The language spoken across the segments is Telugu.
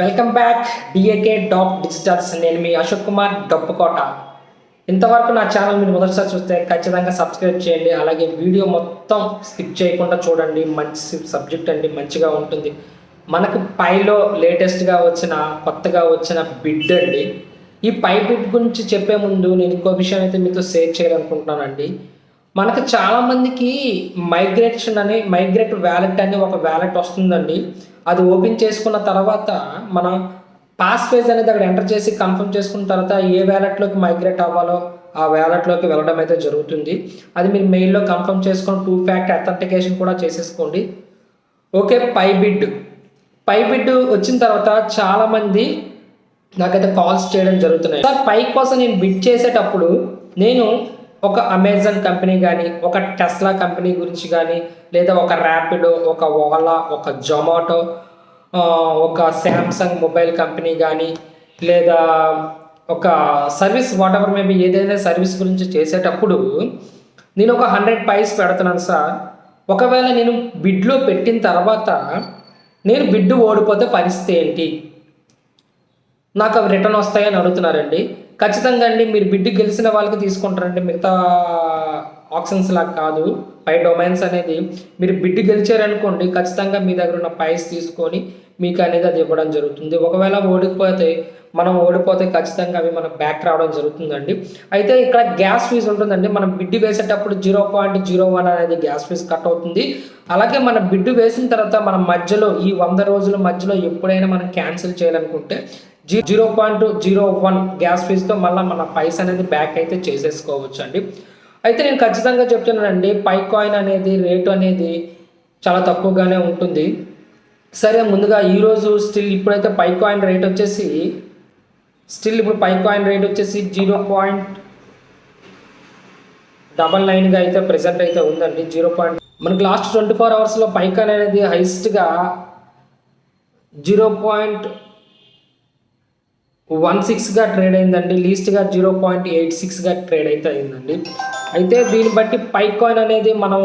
Welcome back D A K డాప్ digitals నేను మీ అశోక్ కుమార్ డొప్పకోట ఇంతవరకు నా ఛానల్ మీరు మొదటిసారి చూస్తే ఖచ్చితంగా సబ్స్క్రైబ్ చేయండి. అలాగే వీడియో మొత్తం స్కిప్ చేయకుండా చూడండి. మంచి సబ్జెక్ట్ అండి మంచిగా ఉంటుంది. మనకు పైలో లేటెస్ట్గా వచ్చిన కొత్తగా వచ్చిన బిడ్ అండి. ఈ పై బిడ్ గురించి చెప్పే ముందు నేను ఇంకో విషయం అయితే మీతో షేర్ చేయాలనుకుంటున్నానండి. మనకు చాలామందికి మైగ్రేషన్ అని మైగ్రేట్ వ్యాలెట్ అని ఒక వ్యాలెట్ వస్తుందండి. అది ఓపెన్ చేసుకున్న తర్వాత మనం పాస్వేజ్ అనేది అక్కడ ఎంటర్ చేసి కన్ఫర్మ్ చేసుకున్న తర్వాత ఏ వ్యాలెట్లోకి మైగ్రేట్ అవ్వాలో ఆ వ్యాలెట్లోకి వెళ్ళడం అయితే జరుగుతుంది. అది మీరు మెయిల్లో కన్ఫర్మ్ చేసుకొని టూ ఫ్యాక్ట్ అథెంటికేషన్ కూడా చేసేసుకోండి. Okay Pi bid Pi bid వచ్చిన తర్వాత చాలామంది నాకైతే కాల్స్ చేయడం జరుగుతున్నాయి. సార్ పై కోసం నేను బిడ్ చేసేటప్పుడు నేను ఒక అమెజాన్ కంపెనీ కానీ ఒక టెస్లా కంపెనీ గురించి కానీ లేదా ఒక ర్యాపిడో ఒక ఓలా ఒక జొమాటో ఒక శాంసంగ్ మొబైల్ కంపెనీ కానీ లేదా ఒక సర్వీస్ వాట్ ఎవర్ మేబీ ఏదైనా సర్వీస్ గురించి చేసేటప్పుడు నేను ఒక హండ్రెడ్ పైస్ పెడుతున్నాను సార్. ఒకవేళ నేను బిడ్లో పెట్టిన తర్వాత నేను బిడ్డు ఓడిపోతే పరిస్థితి ఏంటి? నాకు అవి రిటర్న్ వస్తాయని అడుగుతున్నారండి. ఖచ్చితంగా అండి మీరు బిడ్ గెలిచిన వాళ్ళకి తీసుకుంటారండి. మిగతా ఆప్షన్స్ లాగా కాదు పై డొమైన్స్ అనేది. మీరు బిడ్ గెలిచారనుకోండి ఖచ్చితంగా మీ దగ్గర ఉన్న పైస్ తీసుకొని మీకు అనేది అది ఇవ్వడం జరుగుతుంది. ఒకవేళ ఓడిపోతే మనం ఓడిపోతే ఖచ్చితంగా అవి మనం బ్యాక్ రావడం జరుగుతుందండి. అయితే ఇక్కడ గ్యాస్ ఫీజు ఉంటుందండి. మనం బిడ్డు వేసేటప్పుడు జీరో పాయింట్ జీరో వన్ అనేది గ్యాస్ ఫీజు కట్ అవుతుంది. అలాగే మన బిడ్డు వేసిన తర్వాత మన మధ్యలో ఈ వంద రోజుల మధ్యలో ఎప్పుడైనా మనం క్యాన్సిల్ చేయాలనుకుంటే zero point zero one gas ఫీజుతో మళ్ళీ మన పైస అనేది బ్యాక్ అయితే చేసేసుకోవచ్చు అండి అయితే నేను ఖచ్చితంగా చెప్తున్నానండి పై కాయిన్ అనేది రేటు అనేది చాలా తక్కువగానే ఉంటుంది. సరే ముందుగా ఈరోజు స్టిల్ ఇప్పుడైతే పై కాయిన్ రేట్ వచ్చేసి స్టిల్ ఇప్పుడు పై కాయిన్ రేట్ వచ్చేసి జీరో పాయింట్ డబల్ నైన్గా అయితే ప్రెసెంట్ అయితే ఉందండి. జీరో పాయింట్ మనకి లాస్ట్ ట్వంటీ ఫోర్ అవర్స్లో పై కాయిన్ అనేది హైయెస్ట్గా జీరో పాయింట్ వన్ సిక్స్గా ట్రేడ్ అయిందండి లీస్ట్గా జీరో పాయింట్ ఎయిట్ సిక్స్గా ట్రేడ్ అయితే అయిందండి. అయితే దీన్ని బట్టి పై కాయిన్ అనేది మనం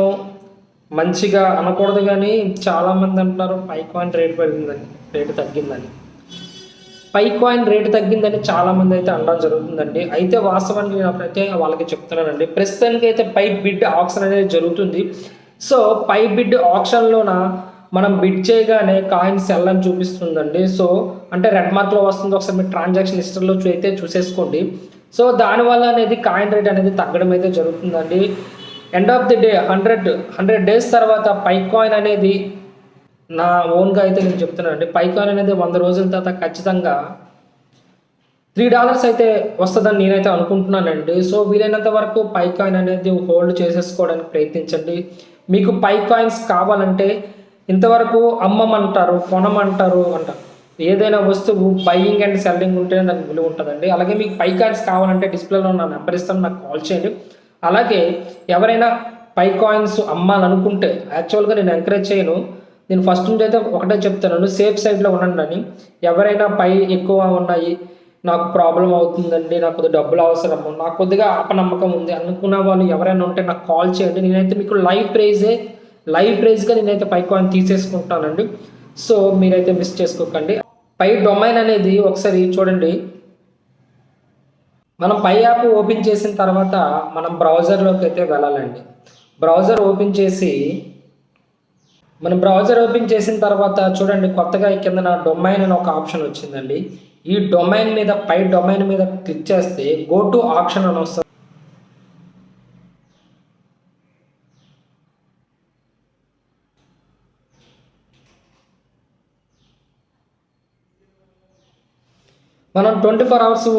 మంచిగా అనకూడదు కానీ చాలామంది అంటున్నారు పై కాయిన్ రేట్ పెరిగిందని రేటు తగ్గిందని. పై కాయిన్ రేటు తగ్గిందని చాలామంది అయితే అనడం జరుగుతుందండి. అయితే వాస్తవానికి నేను అయితే వాళ్ళకి చెప్తున్నానండి ప్రస్తుతానికి అయితే పై బిడ్ ఆప్షన్ అనేది జరుగుతుంది. సో పై బిడ్ ఆప్షన్లోన మనం బిడ్ చేయగానే కాయిన్ సెల్ అని చూపిస్తుందండి. సో అంటే రెడ్ మార్క్లో వస్తుంది. ఒకసారి మీరు ట్రాన్సాక్షన్ హిస్టరీలో చూ- అయితే చూసేసుకోండి. సో దానివల్ల అనేది కాయిన్ రేట్ అనేది తగ్గడం అయితే జరుగుతుందండి. End of the day hundred hundred days తర్వాత పై కాయిన్ అనేది నా ఓన్గా అయితే నేను చెప్తున్నానండి. పై కాయిన్ అనేది వంద రోజుల తర్వాత ఖచ్చితంగా త్రీ డాలర్స్ అయితే వస్తుందని నేనైతే అనుకుంటున్నానండి. సో వీలైనంత వరకు పై కాయిన్ అనేది హోల్డ్ చేసేసుకోవడానికి ప్రయత్నించండి. మీకు పై కాయిన్స్ కావాలంటే ఇంతవరకు అమ్మమంటారు కొనమంటారు అంటారు ఏదైనా వస్తువు బయింగ్ అండ్ సెల్లింగ్ ఉంటేనే దానికి విలువ ఉంటుందండి. అలాగే మీకు పై కాయిన్స్ కావాలంటే డిస్ప్లేలో నా నెంబర్ ఇస్తాను నాకు కాల్ చేయండి. అలాగే ఎవరైనా పై కాయిన్స్ అమ్మాలనుకుంటే యాక్చువల్గా నేను ఎంకరేజ్ చేయను. నేను ఫస్ట్ నుంచి అయితే ఒకటే చెప్తున్నాను సేఫ్ సైడ్లో ఉండండి అని. ఎవరైనా పై ఎక్కువ ఉన్నాయి నాకు ప్రాబ్లం అవుతుందండి నాకు కొద్దిగా డబ్బులు అవసరము నాకు కొద్దిగా అపనమ్మకం ఉంది అనుకున్న వాళ్ళు ఎవరైనా ఉంటే నాకు కాల్ చేయండి. నేనైతే మీకు లైవ్ ప్రైజే లైవ్ ప్రైజ్గా నేనైతే పై కాయిన్ తీసేసుకుంటానండి. సో మీరైతే మిస్ చేసుకోకండి. పై డొమైన్ అనేది ఒకసారి చూడండి. మనం పై యాప్ ఓపెన్ చేసిన తర్వాత మనం బ్రౌజర్లోకి అయితే వెళ్ళాలండి. బ్రౌజర్ ఓపెన్ చేసి మనం బ్రౌజర్ ఓపెన్ చేసిన తర్వాత చూడండి కొత్తగా ఈ కింద డొమైన్ అని ఒక ఆప్షన్ వచ్చిందండి. ఈ డొమైన్ మీద పై డొమైన్ మీద క్లిక్ చేస్తే గో టు ఆప్షన్ అని వస్తుంది. మనం ట్వంటీ ఫోర్ అవర్స్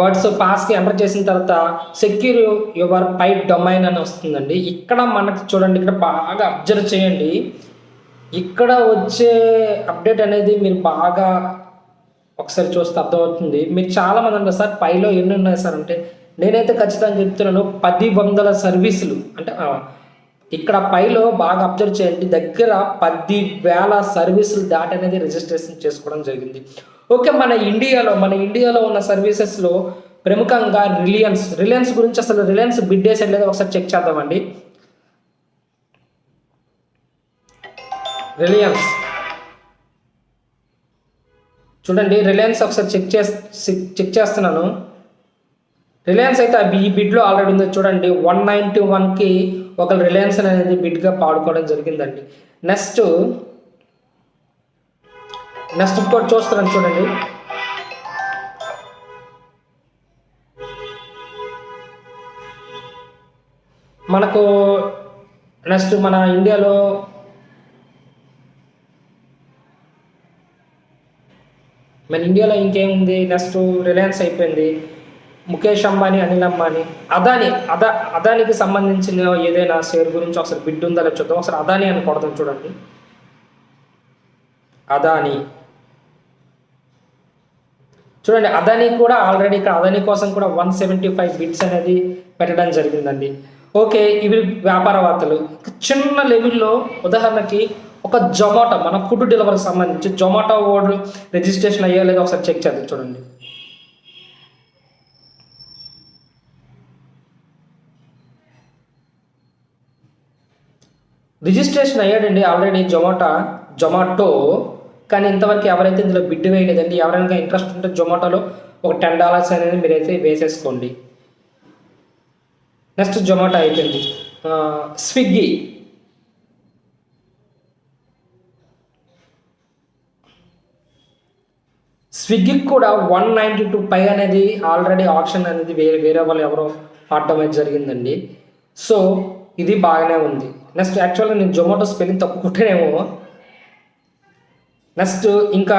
వర్డ్స్ పాస్కి ఎంటర్ చేసిన తర్వాత సెక్యూర్ యువర్ పై డొమైన్ అని వస్తుందండి. ఇక్కడ మనకి చూడండి ఇక్కడ బాగా అబ్జర్వ్ చేయండి. ఇక్కడ వచ్చే అప్డేట్ అనేది మీరు బాగా ఒకసారి చూస్తే అర్థమవుతుంది. మీరు చాలామంది ఉన్నారు అంటారు సార్ పైలో ఎన్ని ఉన్నాయి సార్? అంటే నేనైతే ఖచ్చితంగా చెప్తున్నాను పది వందల సర్వీసులు. అంటే ఇక్కడ పైలో బాగా అబ్జర్వ్ చేయండి. దగ్గర పది వేల సర్వీసులు దాటి అనేది రిజిస్ట్రేషన్ చేసుకోవడం జరిగింది. ఓకే మన ఇండియాలో మన ఇండియాలో ఉన్న సర్వీసెస్లో ప్రముఖంగా రిలయన్స్ రిలయన్స్ గురించి అసలు రిలయన్స్ బిడ్ వేసాడు లేదో ఒకసారి చెక్ చేద్దామండి. రిలయన్స్. చూడండి రిలయన్స్ ఒకసారి చెక్ చేసి చెక్ చేస్తున్నాను. రిలయన్స్ అయితే ఈ బిడ్లో ఆల్రెడీ ఉంది. చూడండి వన్ నైంటీ వన్కి ఒకళ్ళు రిలయన్స్ అనేది బిడ్గా పాడుకోవడం జరిగిందండి. నెక్స్ట్ నెక్స్ట్ ఇంకోటి చూస్తున్నాను చూడండి. మనకు నెక్స్ట్ మన ఇండియాలో మన ఇండియాలో ఇంకేముంది? నెక్స్ట్ రిలయన్స్ అయిపోయింది. ముఖేష్ అంబానీ అనిల్ అంబానీ అదాని అదా అదానికి సంబంధించిన ఏదైనా షేర్ గురించి ఒకసారి బిడ్ ఉందా లేదా చూద్దాం. ఒకసారి అదాని అని కొడదాం చూడండి. అదాని. చూడండి అదాని కూడా ఆల్రెడీ ఇక్కడ అదాని కోసం కూడా వన్ సెవెంటీ ఫైవ్ బిట్స్ అనేది పెట్టడం జరిగిందండి. ఓకే ఇవి వ్యాపార వార్తలు. చిన్న లెవెల్లో ఉదాహరణకి ఒక జొమాటో మన ఫుడ్ డెలివరీకి సంబంధించి జొమాటో ఓడ్ రిజిస్ట్రేషన్ అయ్యా లేదా ఒకసారి చెక్ చేద్దాం చూడండి. రిజిస్ట్రేషన్ అయ్యాడండి ఆల్రెడీ జొమాటో జొమాటో. కానీ ఇంతవరకు ఎవరైతే ఇందులో బిడ్ వేయలేదండి ఎవరైనా ఇంట్రెస్ట్ ఉంటే జొమాటోలో ఒక టెన్ డాలర్స్ అనేది మీరైతే వేసేసుకోండి. నెక్స్ట్ జొమాటో అయిపోయింది. స్విగ్గీ. స్విగ్గీకి కూడా వన్ నైంటీ టూ పై అనేది ఆల్రెడీ ఆప్షన్ అనేది వేరే వేరే వాళ్ళు ఎవరో ఆడటం అనేది జరిగిందండి. సో ఇది బాగానే ఉంది. నెక్స్ట్ యాక్చువల్గా నేను జొమాటో స్పెల్లింగ్ తప్పుకుంటేనేమో నెక్స్ట్ ఇంకా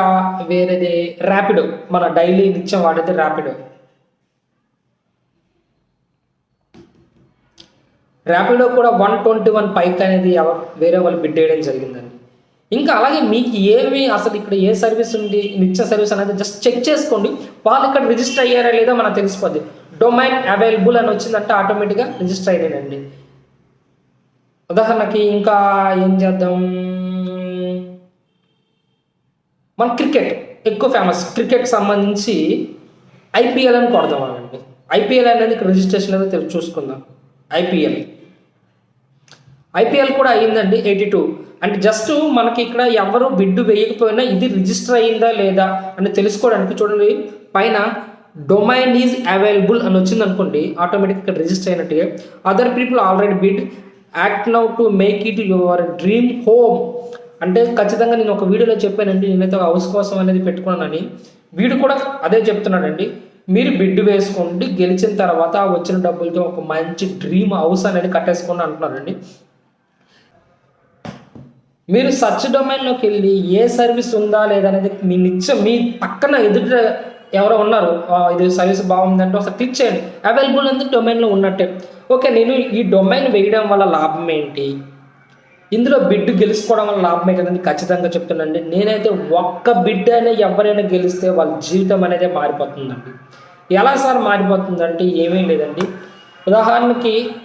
వేరేది ర్యాపిడో. మన డైలీ నిత్యం వాడేది ర్యాపిడో. ర్యాపిడో కూడా వన్ ట్వంటీ వన్ పైక్ అనేది వేరే వాళ్ళు బిడ్ వేయడం జరిగిందండి. ఇంకా అలాగే మీకు ఏమి అసలు ఇక్కడ ఏ సర్వీస్ ఉంది నిత్య సర్వీస్ అనేది జస్ట్ చెక్ చేసుకోండి. వాళ్ళు ఇక్కడ రిజిస్టర్ అయ్యారా లేదా మనకు తెలిసిపోద్ది. డొమైన్ అవైలబుల్ అని వచ్చిందంటే ఆటోమేటిక్గా రిజిస్టర్ అయినాయండి ఉదాహరణకి ఇంకా ఏం చేద్దాం? మన క్రికెట్ ఎక్కువ ఫేమస్ క్రికెట్ సంబంధించి ఐపీఎల్ అని కొడదాం అండి ఐపీఎల్ అనేది ఇక్కడ రిజిస్ట్రేషన్ అనేది తెలు- చూసుకుందాం. ఐపీఎల్. ఐపీఎల్ కూడా అయ్యిందండి ఎయిటీ టూ. అంటే జస్ట్ మనకి ఇక్కడ ఎవరు బిడ్డు వేయకపోయినా ఇది రిజిస్టర్ అయ్యిందా లేదా అని తెలుసుకోవడానికి చూడండి. పైన డొమైన్ ఈజ్ అవైలబుల్ అని వచ్చింది అనుకోండి ఆటోమేటిక్ ఇక్కడ రిజిస్టర్ అయినట్టుగా. Other people already bid act now to make it your dream home అంటే ఖచ్చితంగా నేను ఒక వీడియోలో చెప్పానండి నేనైతే ఒక హౌస్ కోసం అనేది పెట్టుకున్నానని. వీడు కూడా అదే చెప్తున్నాడండి మీరు బిడ్ వేసుకోండి గెలిచిన తర్వాత వచ్చిన డబ్బులతో ఒక మంచి డ్రీమ్ హౌస్ అనేది కట్టేసుకోండి అంటున్నారండి. మీరు సర్చ్ డొమైన్లోకి వెళ్ళి ఏ సర్వీస్ ఉందా లేదా అనేది మీ నిత్యం మీ పక్కన ఎదుట ఎవరో ఉన్నారు ఇది సర్వీస్ బాగుందంటే ఒకసారి క్లిక్ చేయండి. అవైలబుల్ అనేది డొమైన్లో ఉన్నట్టే. ఓకే నేను ఈ డొమైన్ వేయడం వల్ల లాభం ఏంటి? ఇందులో బిడ్ గెలుచుకోవడం వల్ల లాభమే కదండి ఖచ్చితంగా చెప్తున్నానండి. నేనైతే ఒక్క బిడ్ అయినా ఎవరైనా గెలిస్తే వాళ్ళ జీవితం అనేది మారిపోతుందండి. ఎలా సార్ మారిపోతుందంటే ఏమీ లేదండి. ఉదాహరణకి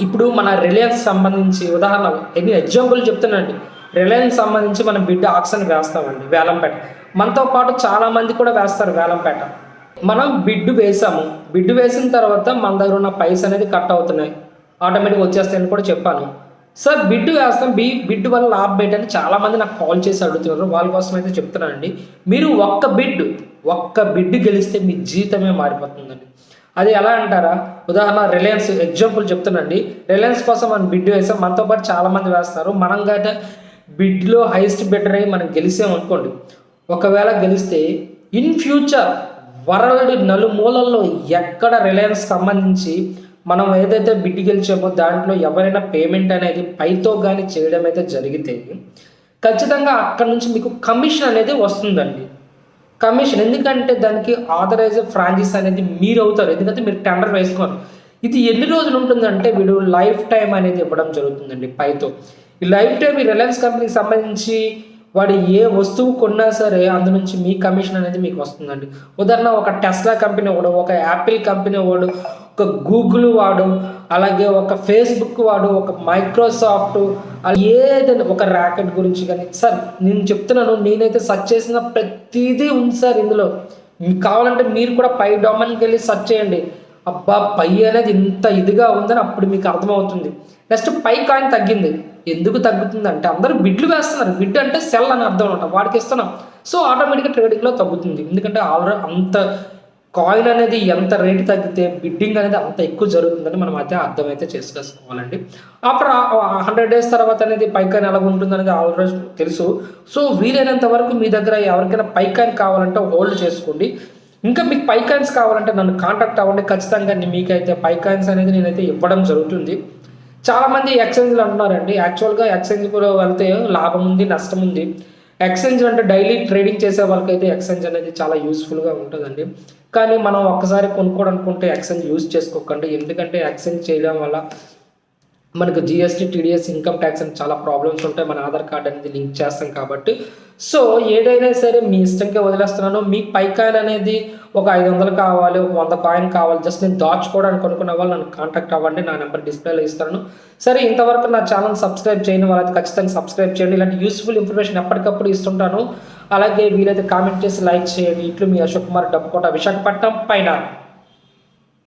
ఇప్పుడు మన రిలయన్స్ సంబంధించి ఉదాహరణ ఎన్ని ఎగ్జాంపుల్ చెప్తున్నానండి. రిలయన్స్ సంబంధించి మనం బిడ్ ఆక్షన్ వేస్తామండి వేలంపేట. మనతో పాటు చాలామంది కూడా వేస్తారు వేలంపేట. మనం బిడ్డు వేసాము. బిడ్డు వేసిన తర్వాత మన దగ్గర ఉన్న పైస్ అనేది కట్ అవుతున్నాయి. ఆటోమేటిక్ వచ్చేస్తాయని కూడా చెప్పాను. సార్ బిడ్డు వేస్తాం. బి బిడ్డు వల్ల లాభం ఏంటని చాలామంది నాకు కాల్ చేసి అడుగుతున్నారు. వాళ్ళ కోసం అయితే చెప్తున్నానండి. మీరు ఒక్క బిడ్డు ఒక్క బిడ్డు గెలిస్తే మీ జీవితమే మారిపోతుందండి. అది ఎలా అంటారా? ఉదాహరణ రిలయన్స్ ఎగ్జాంపుల్ చెప్తున్నాండి రిలయన్స్ కోసం మనం బిడ్డు వేసాం. మనతో పాటు చాలామంది వేస్తారు మనం గట బిడ్లో హైయెస్ట్ బెటర్ అయ్యి మనం గెలిసాం అనుకోండి. ఒకవేళ గెలిస్తే ఇన్ ఫ్యూచర్ వరల్డ్ నలుమూలల్లో ఎక్కడ రిలయన్స్ సంబంధించి మనం ఏదైతే బిడ్ గెలిచామో దాంట్లో ఎవరైనా పేమెంట్ అనేది పైతో కానీ చేయడం అయితే జరిగితే ఖచ్చితంగా అక్కడ నుంచి మీకు కమిషన్ అనేది వస్తుందండి. కమిషన్ ఎందుకంటే దానికి ఆథరైజ్ ఫ్రాంచైజ్ అనేది మీరు అవుతారు ఎందుకంటే మీరు టెండర్ వేసుకున్నారు ఇది ఎన్ని రోజులు ఉంటుందంటే వీడు లైఫ్ టైం అనేది ఇవ్వడం జరుగుతుందండి పైతో. ఈ లైఫ్ టైం ఈ రిలయన్స్ కంపెనీకి సంబంధించి వాడు ఏ వస్తువు కొన్నా సరే అందు నుంచి మీ కమిషన్ అనేది మీకు వస్తుందండి. ఉదాహరణ ఒక టెస్లా కంపెనీ వాడు ఒక యాపిల్ కంపెనీ వాడు ఒక గూగుల్ వాడు అలాగే ఒక ఫేస్బుక్ వాడు ఒక మైక్రోసాఫ్ట్ ఏదైనా ఒక ర్యాకెట్ గురించి కానీ. సార్ నేను చెప్తున్నాను నేనైతే సెర్చ్ చేసిన ప్రతిదీ ఉంది సార్ ఇందులో. మీకు కావాలంటే మీరు కూడా పై డొమైన్కి వెళ్ళి సర్చ్ చేయండి. అబ్బా పై అనేది ఇంత ఇదిగా ఉందని అప్పుడు మీకు అర్థమవుతుంది. నెక్స్ట్ పై కాయిన్ తగ్గింది. ఎందుకు తగ్గుతుంది అంటే అందరూ బిడ్లు వేస్తున్నారు. బిడ్ అంటే సెల్ అని అర్థం అనమాట. వాడికి ఇస్తున్నాం. సో ఆటోమేటిక్గా ట్రేడింగ్లో తగ్గుతుంది. ఎందుకంటే ఆల్రెడీ అంత కాయిన్ అనేది ఎంత రేటు తగ్గితే బిడ్డింగ్ అనేది అంత ఎక్కువ జరుగుతుందని మనం అయితే అర్థమైతే చేసుకోవాలండి. ఆఫ్టర్ హండ్రెడ్ డేస్ తర్వాత అనేది పైకాన్ ఎలా ఉంటుంది అనేది ఆల్రెడీ తెలుసు. సో వీలైనంత వరకు మీ దగ్గర ఎవరికైనా పైకాన్ కావాలంటే హోల్డ్ చేసుకోండి. ఇంకా మీకు పైకాన్స్ కావాలంటే నన్ను కాంటాక్ట్ అవ్వండి. ఖచ్చితంగా మీకైతే పైకాన్స్ అనేది నేనైతే ఇవ్వడం జరుగుతుంది. చాలా మంది ఎక్స్చేంజ్లు అంటున్నారండి. యాక్చువల్గా ఎక్స్చేంజ్ కూడా వెళ్తే లాభం ఉంది నష్టం ఉంది. ఎక్స్చేంజ్ అంటే డైలీ ట్రేడింగ్ చేసే వాళ్ళకైతే ఎక్స్చేంజ్ అనేది చాలా యూస్ఫుల్గా ఉంటుందండి. కానీ మనం ఒక్కసారి కొనుక్కోవాలనుకుంటే ఎక్స్చేంజ్ యూజ్ చేసుకోకండి. ఎందుకంటే ఎక్స్చేంజ్ చేయడం వల్ల మనకు జిఎస్టీ టీడీఎస్ ఇన్కమ్ ట్యాక్స్ అని చాలా ప్రాబ్లమ్స్ ఉంటాయి. మన ఆధార్ కార్డ్ అనేది లింక్ చేస్తాం కాబట్టి. సో ఏదైనా సరే మీ ఇష్టంగా వదిలేస్తున్నాను. మీకు పై కాయిన్ అనేది ఒక ఐదు వందలు కావాలి ఒక వంద కాయిన్ కావాలి. జస్ట్ నేను దాచుకోవడానికి అనుకున్న వాళ్ళు నన్ను కాంటాక్ట్ అవ్వండి. నా నెంబర్ డిస్ప్లేలో ఇస్తాను. సరే ఇంతవరకు నా ఛానల్ సబ్స్క్రైబ్ చేయని వాళ్ళైతే ఖచ్చితంగా సబ్స్క్రైబ్ చేయండి. ఇలాంటి యూస్ఫుల్ ఇన్ఫర్మేషన్ ఎప్పటికప్పుడు ఇస్తుంటాను. అలాగే వీలైతే కామెంట్ చేసి లైక్ చేయండి. ఇట్లు మీ అశోక్ కుమార్ డబ్బుకోట విశాఖపట్నం పైన.